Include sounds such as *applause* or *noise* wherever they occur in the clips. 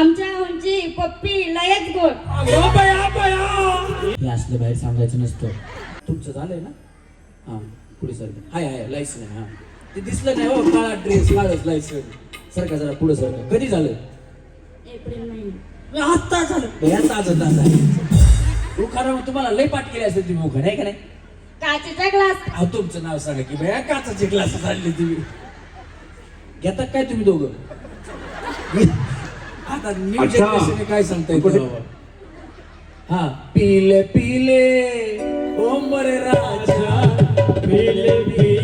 आमच्या उंची पप्पी लयच गोड. हे असलं बाहेर सांगायचं नसतं. तुमचं झालंय ना? हां पुढे सर. हाय हाय लायसन आहे हां. ते दिसलं नाही हो काळा ड्रेस काळच लायसन सरका जरा पुढे सरका कधी झालं? एप्रिल महिना. आत्ता झालं. बया ताजं ताजं आहे तू खरं मग तुम्हाला लय पाठ केली असेल तुम्ही मुखा नाही का नाही? काचेचा ग्लास. अहो तुमचं नाव सांगा की बया काचाचे ग्लास आणले तुम्ही. घेतात काय तुम्ही दोघं? आता न्यू अच्छा. जनरेशन काय सांगताय बाबा हा पीले पीले ओ मरे राजा पीले पीले.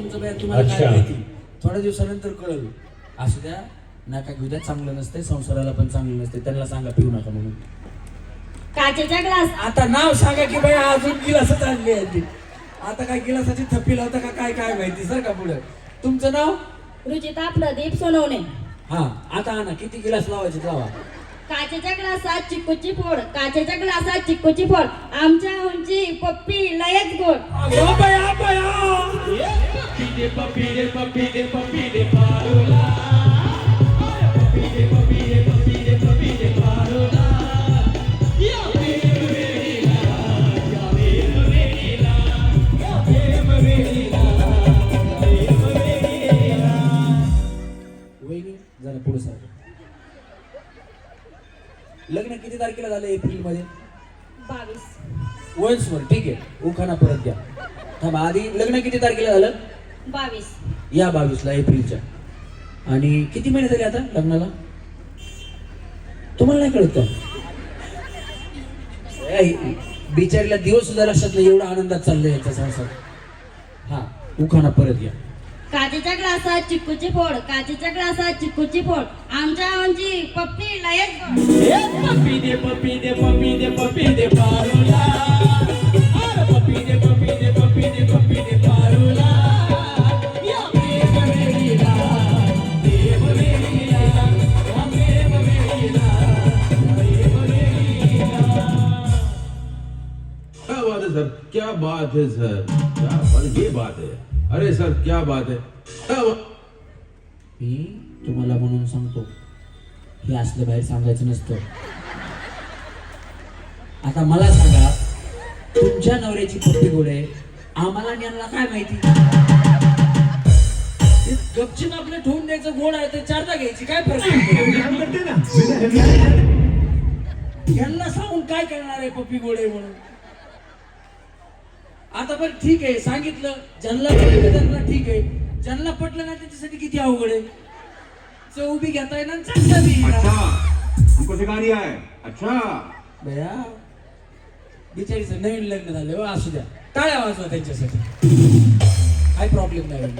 तुमचं तुम्हाला काय अच्छा. माहिती? थोड्या दिवसानंतर कळलं. असू द्या नका घेऊ द्या चांगलं नसते संसाराला पण चांगलं नसते त्यांना सांगा पिऊ नका म्हणून. काचेचा ग्लास. आता नाव सांगा की बाई अजून गिलासच आणली आहे ती. आता काय गिलासाची थप्पी लावता का काय काय माहिती सर का पुढे? तुमचं नाव? रुचिता प्रदीप सोनवणे. हा आता आणा किती गिलास लावायचे लावा. काचेच्या ग्लासात चिक्कूची फोड. काचेच्या ग्लासात चिक्कूची फोड. आमच्या उंची पप्पी लयच गोड. अगं वहिनी जरा पुढे सर लग्न किती तारखेला झालं एप्रिलमध्ये बावीस. वन्सवर ठीक आहे. उखाणा परत द्या थांबा आधी लग्न किती तारखेला झालं? बावीस. या बावीसला एप्रिलच्या. आणि किती महिने झाले आता लग्नाला? तुम्हाला नाही कळत का? बिचारीला दिवस सुद्धा लक्षात नाही एवढा आनंदात चाललंय याचा संसार हा उखाणा परत या काचेच्या ग्लासात चिक्कूची फोड काचेच्या ग्लासात चिक्कूची फोड. आमच्या उंची पप्पी लयच गोड. पप्पी दे पप्पी दे पप्पी दे पप्पी दे पारुला सर क्या बात है सर? क्या बात ये बात है। अरे सर क्या बात है? मी तुम्हाला म्हणून सांगतो हे असलं बाहेर सांगायचं नसतं. आता मला सांगा तुमच्या नवऱ्याची पप्पी गोड आहे आम्हाला आणि यांना काय माहिती? ते गपचीप आपलं ठेवून द्यायचं गोड आहे तर चारदा घ्यायची काय फरक? *laughs* यांना सांगून काय करणार आहे पप्पी गोड आहे म्हणून? आता बरं ठीक आहे सांगितलं. ज्यांना पटलं त्यांना ठीक आहे. ज्यांना पटलं नाही त्याच्यासाठी किती अवघड आहे. चव उभी घेता येणार चांगला बी. अच्छा हमको सिखा रिया है अच्छा. बया बिचारीचं नवीन लग्न झालं हो असू द्या. टाळ्या वाजवा त्यांच्यासाठी. काही प्रॉब्लेम नाही.